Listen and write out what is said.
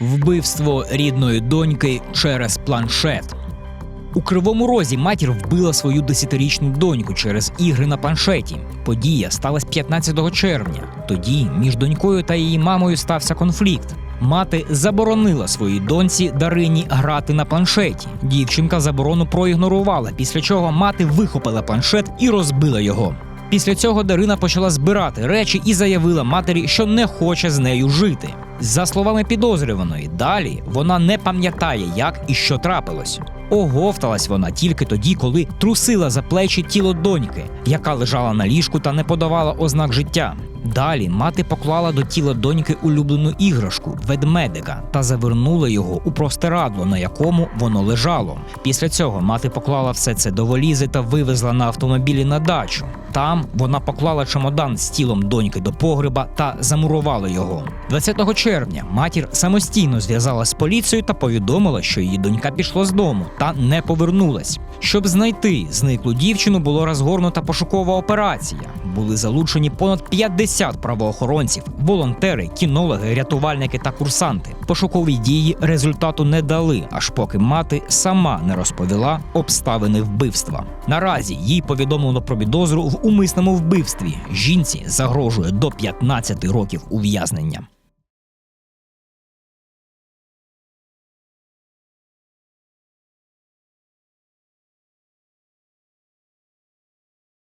Вбивство рідної доньки через планшет. У кривому розі матір вбила свою десятирічну доньку через ігри на планшеті. Подія сталася 15 червня. Тоді між донькою та її мамою стався конфлікт. Мати заборонила своїй доньці Дарині грати на планшеті. Дівчинка заборону проігнорувала, після чого мати вихопила планшет і розбила його. Після цього Дарина почала збирати речі і заявила матері, що не хоче з нею жити. За словами підозрюваної, далі вона не пам'ятає, як і що трапилось. Оговталась вона тільки тоді, коли трусила за плечі тіло доньки, яка лежала на ліжку та не подавала ознак життя. Далі мати поклала до тіла доньки улюблену іграшку ведмедика та завернула його у простирадло, на якому воно лежало. Після цього мати поклала все це до волізи та вивезла на автомобілі на дачу. Там вона поклала чемодан з тілом доньки до погреба та замурувала його. 20 червня матір самостійно зв'язалася з поліцією та повідомила, що її донька пішла з дому та не повернулась. Щоб знайти зниклу дівчину, було розгорнута пошукова операція. Були залучені понад 50 правоохоронців, волонтери, кінологи, рятувальники та курсанти. Пошукові дії результату не дали, аж поки мати сама не розповіла обставини вбивства. Наразі їй повідомлено про підозру в умисному вбивстві. Жінці загрожує до 15 років ув'язнення.